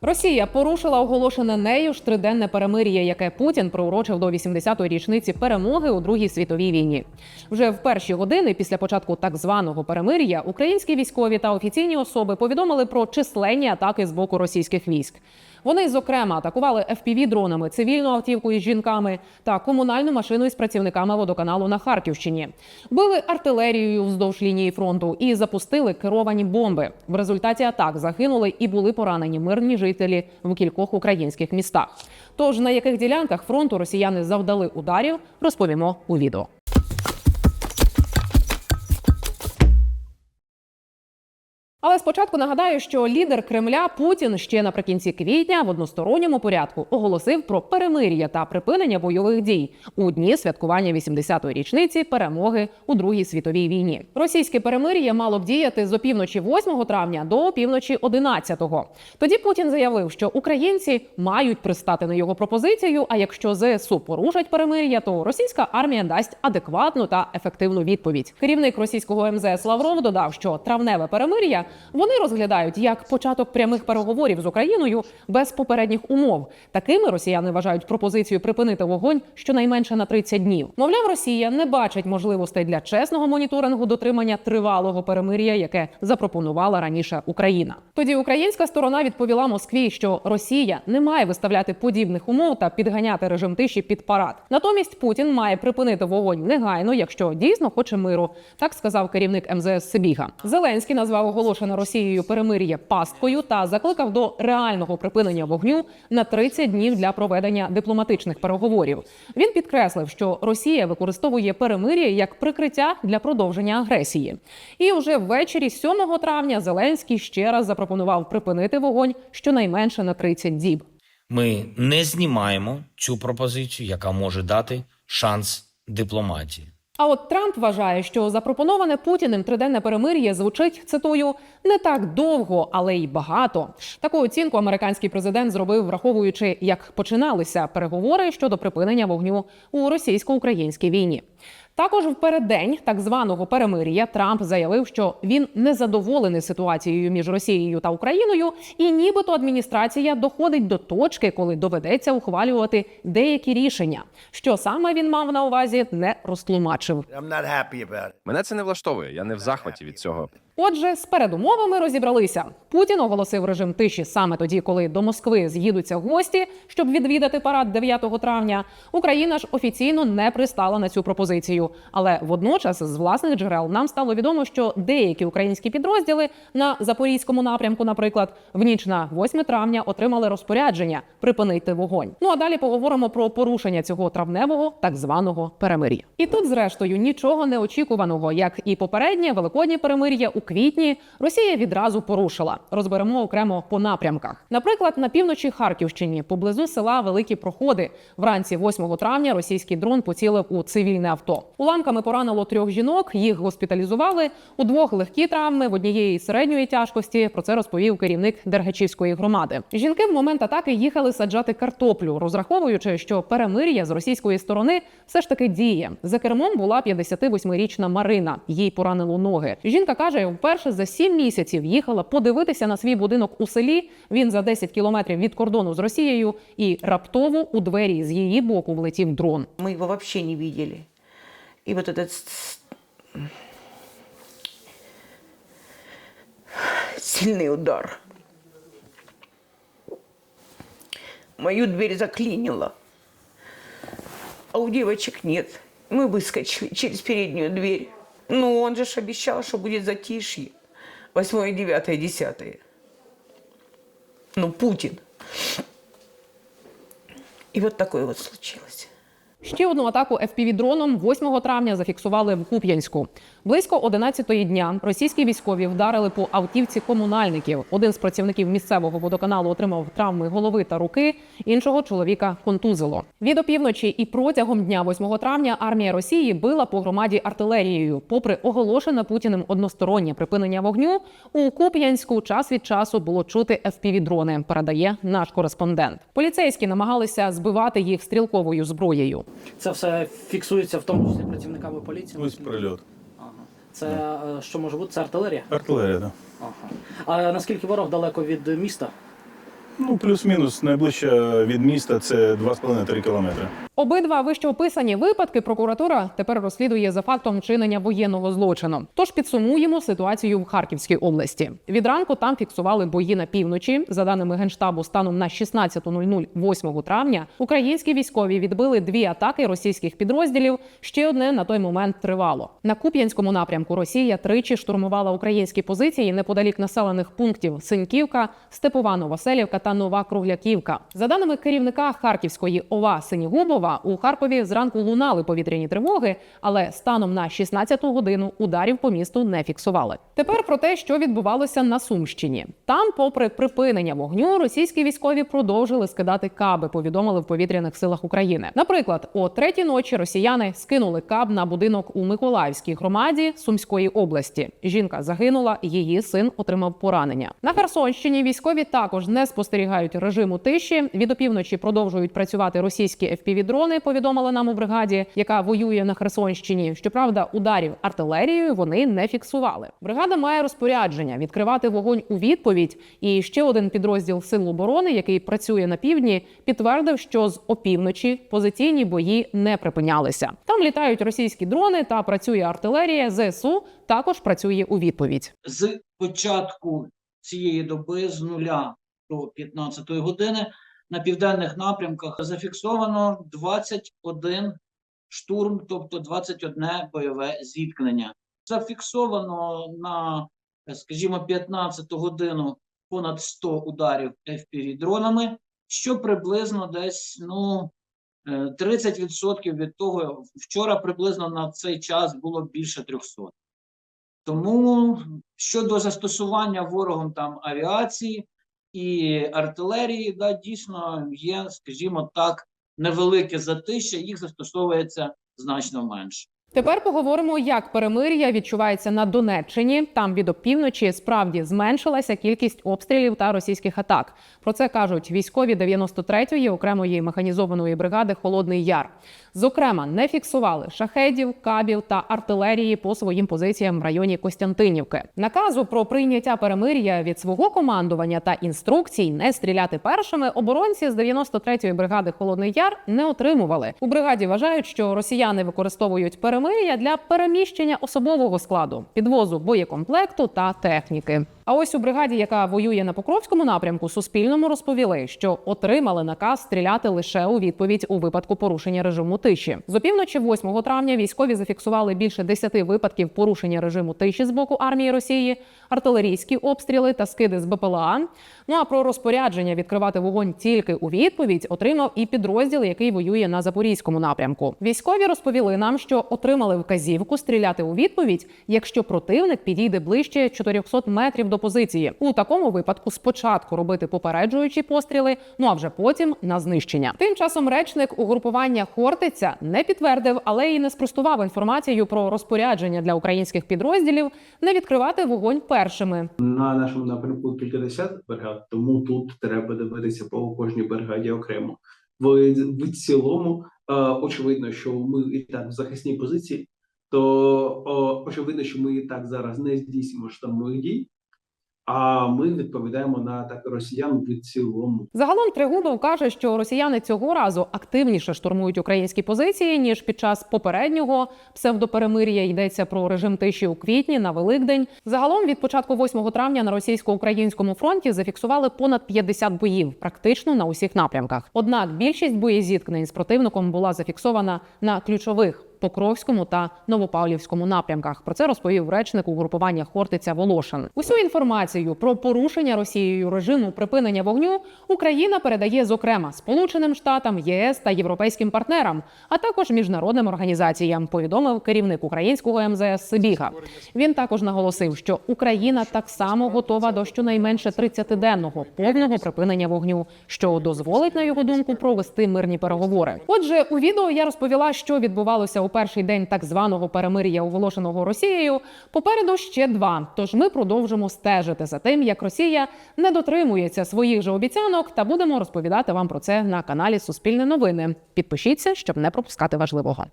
Росія порушила оголошене нею ж триденне перемир'я, яке Путін приурочив до 80-ї річниці перемоги у Другій світовій війні. Вже в перші години після початку так званого перемир'я українські військові та офіційні особи повідомили про численні атаки з боку російських військ. Вони, зокрема, атакували fpv дронами, цивільну автівку із жінками та комунальну машину із працівниками водоканалу на Харківщині. Били артилерією вздовж лінії фронту і запустили керовані бомби. В результаті атак загинули і були поранені мирні жителі в кількох українських містах. Тож на яких ділянках фронту росіяни завдали ударів, розповімо у відео. Але спочатку нагадаю, що лідер Кремля Путін ще наприкінці квітня в односторонньому порядку оголосив про перемир'я та припинення бойових дій у дні святкування 80-ї річниці перемоги у Другій світовій війні. Російське перемир'я мало б діяти з опівночі 8 травня до опівночі 11-го. Тоді Путін заявив, що українці мають пристати на його пропозицію. А якщо ЗСУ порушать перемир'я, то російська армія дасть адекватну та ефективну відповідь. Керівник російського МЗС Лавров додав, що травневе перемир'я вони розглядають як початок прямих переговорів з Україною без попередніх умов. Такими росіяни вважають пропозицію припинити вогонь щонайменше на 30 днів. Мовляв, Росія не бачить можливостей для чесного моніторингу дотримання тривалого перемир'я, яке запропонувала раніше Україна. Тоді українська сторона відповіла Москві, що Росія не має виставляти подібних умов та підганяти режим тиші під парад. Натомість Путін має припинити вогонь негайно, якщо дійсно хоче миру. Так сказав керівник МЗС Сибіга. Зеленський назвав оголошене Росією перемир'я пасткою та закликав до реального припинення вогню на 30 днів для проведення дипломатичних переговорів. Він підкреслив, що Росія використовує перемир'я як прикриття для продовження агресії. І вже ввечері 7 травня Зеленський ще раз запропонував припинити вогонь щонайменше на 30 діб. Ми не знімаємо цю пропозицію, яка може дати шанс дипломатії. А от Трамп вважає, що запропоноване Путіним триденне перемир'я звучить цитую не так довго, але й багато. Таку оцінку американський президент зробив, враховуючи, як починалися переговори щодо припинення вогню у російсько-українській війні. Також в переддень так званого перемир'я Трамп заявив, що він не задоволений ситуацією між Росією та Україною, і нібито адміністрація доходить до точки, коли доведеться ухвалювати деякі рішення. Що саме він мав на увазі, не розтлумачив. Мене це не влаштовує. Я не в захваті від цього. Отже, з передумовами розібралися. Путін оголосив режим тиші саме тоді, коли до Москви з'їдуться гості, щоб відвідати парад 9 травня. Україна ж офіційно не пристала на цю пропозицію. Але водночас з власних джерел нам стало відомо, що деякі українські підрозділи на запорізькому напрямку, наприклад, в ніч на 8 травня отримали розпорядження припинити вогонь. Ну а далі поговоримо про порушення цього травневого так званого перемир'я. І тут, зрештою, нічого неочікуваного, як і попереднє великоднє перемир'я у квітні, Росія відразу порушила. Розберемо окремо по напрямках. Наприклад, на півночі Харківщині, поблизу села Великі Проходи, вранці 8 травня російський дрон поцілив у цивільне авто. Уламками поранило трьох жінок. Їх госпіталізували. У двох легкі травми, в однієї середньої тяжкості. Про це розповів керівник Дергачівської громади. Жінки в момент атаки їхали саджати картоплю, розраховуючи, що перемир'я з російської сторони все ж таки діє. За кермом була 58-річна Марина. Їй поранило ноги. Жінка каже, вперше за сім місяців їхала подивитися на свій будинок у селі. Він за 10 кілометрів від кордону з Росією, і раптово у двері з її боку влетів дрон. Мы его вообще не видели. И вот этот с- сильный удар. Мою дверь заклинило. А у девочек нет. Мы выскочили через переднюю дверь. Ну, он же ж обещал, что будет затишье. Восьмое, девятое, десятое. Ну, Путин. И вот такое вот случилось. Ще одну атаку FPV-дроном 8 травня зафіксували в Куп'янську. Близько 11-ї дня російські військові вдарили по автівці комунальників. Один з працівників місцевого водоканалу отримав травми голови та руки, іншого чоловіка контузило. Від опівночі і протягом дня 8 травня армія Росії била по громаді артилерією. Попри оголошене Путіним одностороннє припинення вогню, у Куп'янську час від часу було чути FPV-дрони, передає наш кореспондент. Поліцейські намагалися збивати їх стрілковою зброєю. Це все фіксується в тому числі працівниками поліції. Ось прильот. Ага. Це е, що може бути? Це артилерія? Артилерія, так. Ага. А наскільки ворог далеко від міста? Ну, плюс-мінус, найближче від міста це 2,5-3 кілометри. Обидва вищеописані випадки прокуратура тепер розслідує за фактом вчинення воєнного злочину. Тож підсумуємо ситуацію в Харківській області. Від ранку там фіксували бої на півночі. За даними генштабу, станом на 16.00 8 травня українські військові відбили дві атаки російських підрозділів. Ще одне на той момент тривало. На Куп'янському напрямку Росія тричі штурмувала українські позиції неподалік населених пунктів Синьківка, Степова Новоселівка та Нова Кругляківка. За даними керівника Харківської ОВА Синігубова, у Харкові зранку лунали повітряні тривоги, але станом на 16-ту годину ударів по місту не фіксували. Тепер про те, що відбувалося на Сумщині. Там, попри припинення вогню, російські військові продовжили скидати каби. Повідомили в повітряних силах України. Наприклад, о третій ночі росіяни скинули каб на будинок у Миколаївській громаді Сумської області. Жінка загинула, її син отримав поранення. На Херсонщині військові також не спостерігають режиму тиші. Від опівночі продовжують працювати російські FPV-дрони, Повідомили нам у бригаді, яка воює на Херсонщині. Щоправда, ударів артилерією вони не фіксували. Бригада має розпорядження відкривати вогонь у відповідь. І ще один підрозділ сил оборони, який працює на півдні, підтвердив, що з опівночі позиційні бої не припинялися. Там літають російські дрони та працює артилерія. ЗСУ також працює у відповідь. з початку цієї доби з нуля до 15 години на південних напрямках зафіксовано 21 штурм, тобто 21 бойове зіткнення. Зафіксовано на, е, скажімо, 15 годину понад 100 ударів FPV-дронами, що приблизно десь ну, е, 30% від того, вчора приблизно на цей час було більше 300. Тому щодо застосування ворогом там авіації і артилерії, да, дійсно є, скажімо так, невелике затища, їх застосовується значно менше. Тепер поговоримо, як перемир'я відчувається на Донеччині. Там від опівночі справді зменшилася кількість обстрілів та російських атак. Про це кажуть військові 93-ї окремої механізованої бригади Холодний Яр. Зокрема, не фіксували шахедів, кабів та артилерії по своїм позиціям в районі Костянтинівки. Наказу про прийняття перемир'я від свого командування та інструкцій не стріляти першими оборонці з 93-ї бригади Холодний Яр не отримували. У бригаді вважають, що росіяни використовують перемир'я для переміщення особового складу, підвозу боєкомплекту та техніки. А ось у бригаді, яка воює на Покровському напрямку, Суспільному розповіли, що отримали наказ стріляти лише у відповідь у випадку порушення режиму тиші. З опівночі 8 травня військові зафіксували більше 10 випадків порушення режиму тиші з боку армії Росії, артилерійські обстріли та скиди з БПЛА. Ну а про розпорядження відкривати вогонь тільки у відповідь отримав і підрозділ, який воює на запорізькому напрямку. Військові розповіли нам, що отримали вказівку стріляти у відповідь, якщо противник підійде ближче 400 метрів до позиції. У такому випадку спочатку робити попереджуючі постріли, ну а вже потім на знищення. Тим часом речник угрупування Хортиця не підтвердив, але й не спростував інформацію про розпорядження для українських підрозділів не відкривати вогонь першими. На нашому напрямку кількадесят бригад, тому тут треба дивитися по кожній бригаді окремо. В, в цілому, е, очевидно, що ми і так в захисній позиції, то очевидно, що ми і так зараз не здійснюємо штурмових дій, а ми відповідаємо на атаки росіян в цілому. Загалом Тригубов каже, що росіяни цього разу активніше штурмують українські позиції ніж під час попереднього псевдоперемир'я. Йдеться про режим тиші у квітні на Великдень. Загалом від початку 8 травня на російсько-українському фронті зафіксували понад 50 боїв, практично на усіх напрямках. Однак більшість боєзіткнень з противником була зафіксована на ключових. Покровському та Новопавлівському напрямках про це розповів речник угрупування Хортиця Волошин. Усю інформацію про порушення Росією режиму припинення вогню Україна передає зокрема Сполученим Штатам, ЄС та європейським партнерам, а також міжнародним організаціям. Повідомив керівник українського МЗС Сибіга. Він також наголосив, що Україна так само готова до щонайменше 30-денного повного припинення вогню, що дозволить на його думку провести мирні переговори. Отже, у відео я розповіла, що відбувалося у перший день так званого перемир'я, оголошеного Росією. Попереду ще два. Тож ми продовжимо стежити за тим, як Росія не дотримується своїх же обіцянок, та будемо розповідати вам про це на каналі Суспільне новини. Підпишіться, щоб не пропускати важливого.